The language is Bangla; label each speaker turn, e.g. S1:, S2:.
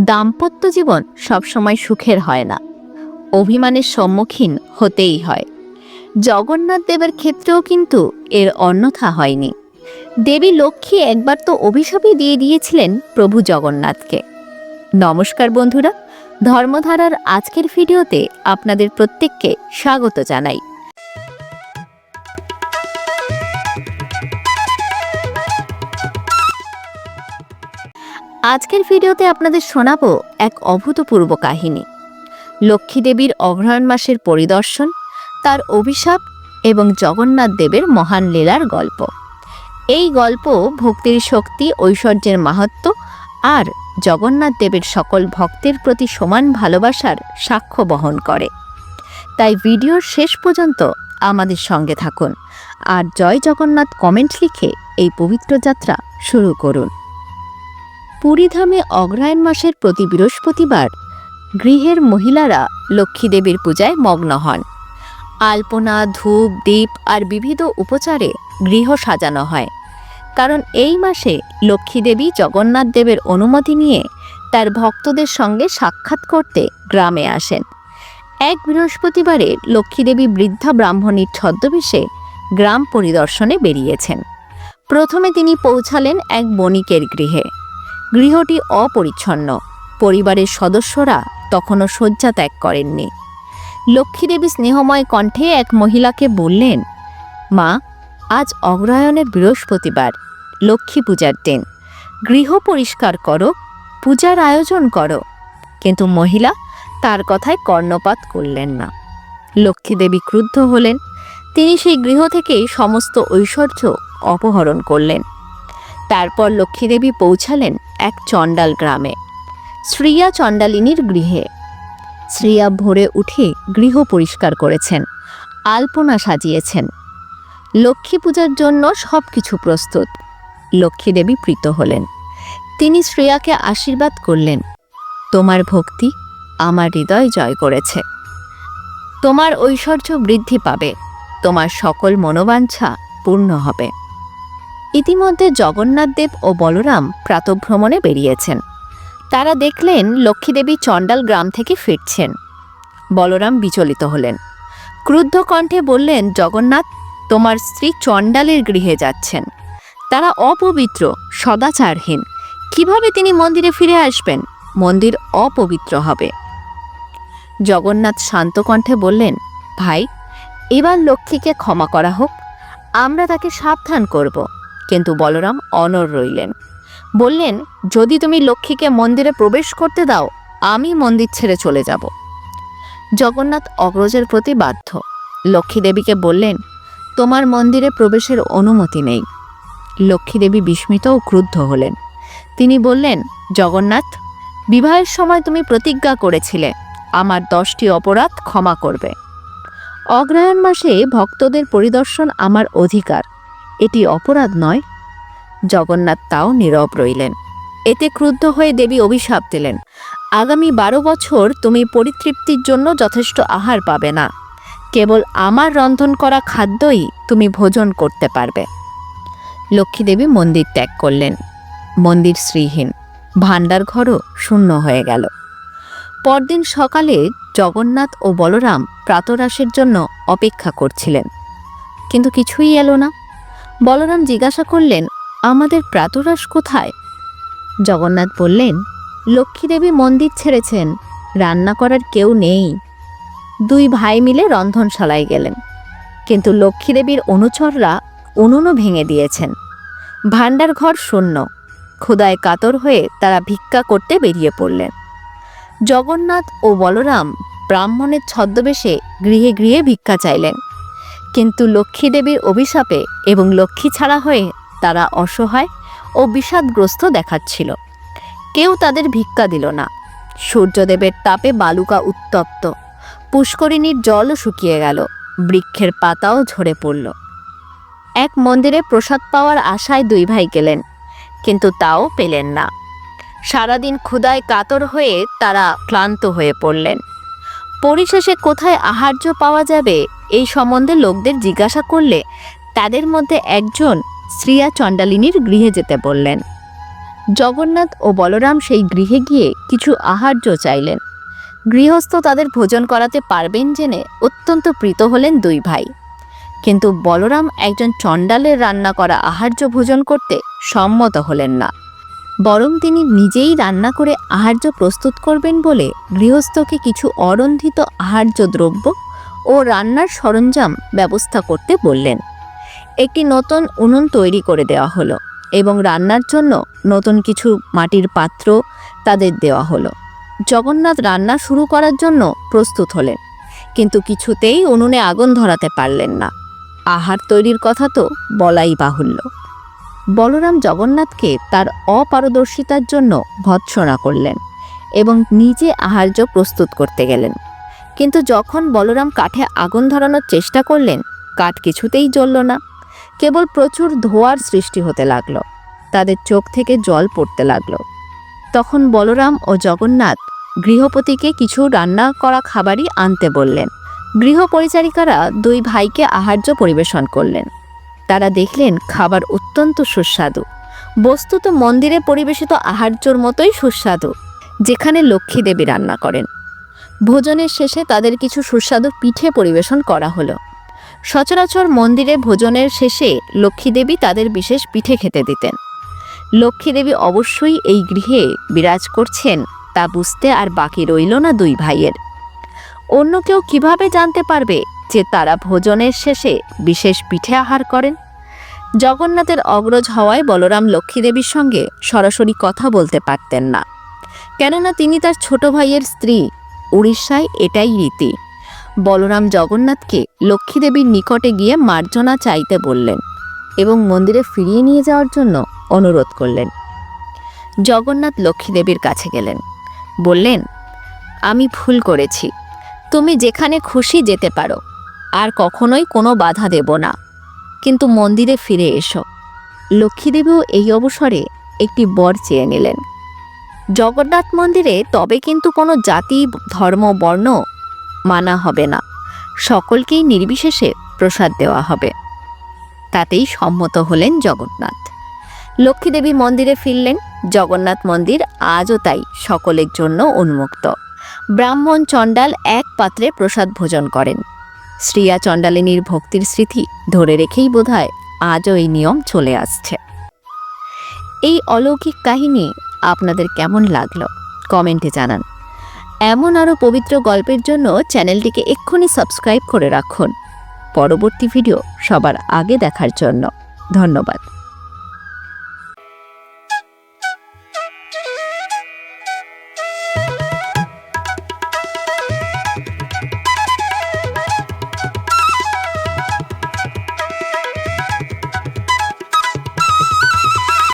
S1: দাম্পত্য জীবন সবসময় সুখের হয় না। অভিমানের সম্মুখীন হতেই হয়। জগন্নাথ দেবের ক্ষেত্রেও কিন্তু এর অন্যথা হয়নি। দেবী লক্ষ্মী একবার তো অভিশাপই দিয়ে দিয়েছিলেন প্রভু জগন্নাথকে। নমস্কার বন্ধুরা, ধর্মধারার আজকের ভিডিওতে আপনাদের প্রত্যেককে স্বাগত জানাই। আজকের ভিডিওতে আপনাদের শোনাবো এক অভূতপূর্ব কাহিনী। লক্ষ্মী দেবীর অগ্রহায়ণ মাসের পরিদর্শন, তার অভিশাপ এবং জগন্নাথ দেবের মহান লীলার গল্প। এই গল্প ভক্তির শক্তি, ঐশ্বর্যের মাহাত্ম আর জগন্নাথ দেবের সকল ভক্তের প্রতি সমান ভালোবাসার সাক্ষ্য বহন করে। তাই ভিডিওর শেষ পর্যন্ত আমাদের সঙ্গে থাকুন আর জয় জগন্নাথ কমেন্ট লিখে এই পবিত্র যাত্রা শুরু করুন। পুরীধামে অগ্রহায়ণ মাসের প্রতি বৃহস্পতিবার গৃহের মহিলারা লক্ষ্মী দেবীর পূজায় মগ্ন হন। আলপনা, ধূপ দ্বীপ আর বিবিধ উপচারে গৃহ সাজানো হয়। কারণ এই মাসে লক্ষ্মী দেবী জগন্নাথ দেবের অনুমতি নিয়ে তার ভক্তদের সঙ্গে সাক্ষাৎ করতে গ্রামে আসেন। এক বৃহস্পতিবারে লক্ষ্মী দেবী বৃদ্ধা ব্রাহ্মণীর ছদ্মবেশে গ্রাম পরিদর্শনে বেরিয়েছেন। প্রথমে তিনি পৌঁছালেন এক বণিকের গৃহে। গৃহটি অপরিচ্ছন্ন। পরিবারের সদস্যরা তখনও শয্যা ত্যাগ করেননি। লক্ষ্মীদেবী স্নেহময় কণ্ঠে এক মহিলাকে বললেন, মা, আজ অগ্রহায়ণের বৃহস্পতিবার, লক্ষ্মী পূজার দিন। গৃহ পরিষ্কার করো, পূজার আয়োজন করো। কিন্তু মহিলা তার কথায় কর্ণপাত করলেন না। লক্ষ্মীদেবী ক্রুদ্ধ হলেন। তিনি সেই গৃহ থেকেই সমস্ত ঐশ্বর্য অপহরণ করলেন। তারপর লক্ষ্মীদেবী পৌঁছালেন এক চণ্ডাল গ্রামে। শ্রিয়া চণ্ডালিনীর গৃহে। শ্রিয়া ভোরে উঠে গৃহ পরিষ্কার করেছেন, আলপনা সাজিয়েছেন। লক্ষ্মী পূজার জন্য সব কিছু প্রস্তুত লক্ষ্মীদেবী প্রীত হলেন। তিনি শ্রেয়াকে আশীর্বাদ করলেন, তোমার ভক্তি আমার হৃদয় জয় করেছে। তোমার ঐশ্বর্য বৃদ্ধি পাবে। তোমার সকল মনোবাঞ্ছা পূর্ণ হবে। ইতিমধ্যে জগন্নাথদেব ও বলরাম প্রাতভ্রমণে বেরিয়েছেন। তারা দেখলেন লক্ষ্মীদেবী চণ্ডাল গ্রাম থেকে ফিরছেন। বলরাম বিচলিত হলেন। ক্রুদ্ধ কণ্ঠে বললেন, জগন্নাথ, তোমার স্ত্রী চণ্ডালের গৃহে যাচ্ছেন। তারা অপবিত্র, সদাচারহীন। কীভাবে তিনি মন্দিরে ফিরে আসবেন? মন্দির অপবিত্র হবে। জগন্নাথ শান্ত কণ্ঠে বললেন, ভাই, এবার লক্ষ্মীকে ক্ষমা করা হোক। আমরা তাকে সাবধান করব। কিন্তু বলরাম অনর রইলেন। বললেন, যদি তুমি লক্ষ্মীকে মন্দিরে প্রবেশ করতে দাও, আমি মন্দির ছেড়ে চলে যাব। জগন্নাথ অগ্রজের প্রতি বাধ্য। লক্ষ্মী দেবীকে বললেন, তোমার মন্দিরে প্রবেশের অনুমতি নেই। লক্ষ্মীদেবী বিস্মিত ও ক্রুদ্ধ হলেন। তিনি বললেন, জগন্নাথ, বিবাহের সময় তুমি প্রতিজ্ঞা করেছিলে, আমার দশটি অপরাধ ক্ষমা করবে। অগ্রায়ণ মাসে ভক্তদের পরিদর্শন আমার অধিকার। এটি অপরাধ নয়। জগন্নাথ তাও নীরব রইলেন। এতে ক্রুদ্ধ হয়ে দেবী অভিশাপ দিলেন। আগামী বারো বছর তুমি পরিতৃপ্তির জন্য যথেষ্ট আহার পাবে না। কেবল আমার রন্ধন করা খাদ্যই তুমি ভোজন করতে পারবে। লক্ষ্মীদেবী মন্দির ত্যাগ করলেন। মন্দির শ্রীহীন। ভাণ্ডার ঘরও শূন্য হয়ে গেল। পরদিন সকালে জগন্নাথ ও বলরাম প্রাতরাশের জন্য অপেক্ষা করছিলেন। কিন্তু কিছুই এলো না। বলরাম জিজ্ঞাসা করলেন, আমাদের প্রাতরাশ কোথায়? জগন্নাথ বললেন, লক্ষ্মীদেবী মন্দির ছেড়েছেন, রান্না করার কেউ নেই। দুই ভাই মিলে রন্ধনশালায় গেলেন। কিন্তু লক্ষ্মীদেবীর অনুচররা উনুনও ভেঙে দিয়েছেন। ভাণ্ডার ঘর শূন্য। ক্ষুদায় কাতর হয়ে তারা ভিক্ষা করতে বেরিয়ে পড়লেন। জগন্নাথ ও বলরাম ব্রাহ্মণের ছদ্মবেশে গৃহে গৃহে ভিক্ষা চাইলেন। কিন্তু লক্ষ্মীদেবীর অভিশাপে এবং লক্ষ্মী ছাড়া হয়ে তারা অসহায় ও বিষাদগ্রস্ত দেখাচ্ছিল। কেউ তাদের ভিক্ষা দিল না। সূর্যদেবের তাপে বালুকা উত্তপ্ত। পুষ্করিণীর জলও শুকিয়ে গেল। বৃক্ষের পাতাও ঝরে পড়ল। এক মন্দিরে প্রসাদ পাওয়ার আশায় দুই ভাই গেলেন, কিন্তু তাও পেলেন না। সারাদিন ক্ষুদায় কাতর হয়ে তারা ক্লান্ত হয়ে পড়লেন। পরিশেষে কোথায় আহার্য পাওয়া যাবে এই সম্বন্ধে লোকদের জিজ্ঞাসা করলে তাদের মধ্যে একজন শ্রিয়া চণ্ডালিনীর গৃহে যেতে বললেন। জগন্নাথ ও বলরাম সেই গৃহে গিয়ে কিছু আহার্য চাইলেন। গৃহস্থ তাদের ভোজন করাতে পারবেন জেনে অত্যন্ত প্রীত হলেন দুই ভাই। কিন্তু বলরাম একজন চণ্ডালের রান্না করা আহার্য ভোজন করতে সম্মত হলেন না। বরং তিনি নিজেই রান্না করে আহার্য প্রস্তুত করবেন বলে গৃহস্থকে কিছু অরন্ধিত আহার্য দ্রব্য ও রান্নার সরঞ্জাম ব্যবস্থা করতে বললেন। একটি নতুন উনুন তৈরি করে দেওয়া হলো এবং রান্নার জন্য নতুন কিছু মাটির পাত্র তাদের দেওয়া হলো। জগন্নাথ রান্না শুরু করার জন্য প্রস্তুত হলেন, কিন্তু কিছুতেই উনুনে আগুন ধরাতে পারলেন না। আহার তৈরির কথা তো বলাই বাহুল্য। বলরাম জগন্নাথকে তার অপারদর্শিতার জন্য ভৎসনা করলেন এবং নিজে আহার্য প্রস্তুত করতে গেলেন। কিন্তু যখন বলরাম কাঠে আগুন ধরানোর চেষ্টা করলেন, কাঠ কিছুতেই জ্বলল না। কেবল প্রচুর ধোয়ার সৃষ্টি হতে লাগল। তাদের চোখ থেকে জল পড়তে লাগল। তখন বলরাম ও জগন্নাথ গৃহপতিকে কিছু রান্না করা খাবারই আনতে বললেন। গৃহ পরিচারিকারা দুই ভাইকে আহার্য পরিবেশন করলেন। তারা দেখলেন খাবার অত্যন্ত সুস্বাদু। বস্তুত মন্দিরে পরিবেশিত আহার্যর মতোই সুস্বাদু। যেখানে লক্ষ্মী দেবী রান্না করেন। ভোজনের শেষে তাদের কিছু সুস্বাদু পিঠে পরিবেশন করা হলো। সচরাচর মন্দিরে ভোজনের শেষে লক্ষ্মীদেবী তাদের বিশেষ পিঠে খেতে দিতেন। লক্ষ্মীদেবী অবশ্যই এই গৃহে বিরাজ করছেন, তা বুঝতে আর বাকি রইল না দুই ভাইয়ের। অন্য কেউ কীভাবে জানতে পারবে যে তারা ভোজনের শেষে বিশেষ পিঠে আহার করেন? জগন্নাথের অগ্রজ হওয়ায় বলরাম লক্ষ্মীদেবীর সঙ্গে সরাসরি কথা বলতে পারতেন না। কেননা তিনি তার ছোট ভাইয়ের স্ত্রী উড়িষ্যায় এটাই রীতি। বলরাম জগন্নাথকে লক্ষ্মীদেবীর নিকটে গিয়ে মার্জনা চাইতে বললেন এবং মন্দিরে ফিরিয়ে নিয়ে যাওয়ার জন্য অনুরোধ করলেন। জগন্নাথ লক্ষ্মীদেবীর কাছে গেলেন। বললেন, আমি ভুল করেছি। তুমি যেখানে খুশি যেতে পারো। আর কখনোই কোনো বাধা দেব না। কিন্তু মন্দিরে ফিরে এসো। লক্ষ্মীদেবীও এই অবসরে একটি বর চেয়ে নিলেন। জগন্নাথ মন্দিরে তবে কিন্তু কোনো জাতি, ধর্ম, বর্ণ মানা হবে না। সকলকেই নির্বিশেষে প্রসাদ দেওয়া হবে। তাতেই সম্মত হলেন জগন্নাথ। লক্ষ্মীদেবী মন্দিরে ফিরলেন। জগন্নাথ মন্দির আজও তাই সকলের জন্য উন্মুক্ত। ব্রাহ্মণ চণ্ডাল এক পাত্রে প্রসাদ ভোজন করেন। শ্রিয়া চণ্ডালিনীর ভক্তির স্মৃতি ধরে রেখেই বোধহয় আজও এই নিয়ম চলে আসছে। এই অলৌকিক কাহিনী আপনাদের কেমন লাগল? কমেন্টে জানান। এমন আরও পবিত্র গল্পের জন্য চ্যানেলটিকে এক্ষুনি সাবস্ক্রাইব করে রাখুন। পরবর্তী ভিডিও সবার আগে দেখার জন্য। ধন্যবাদ।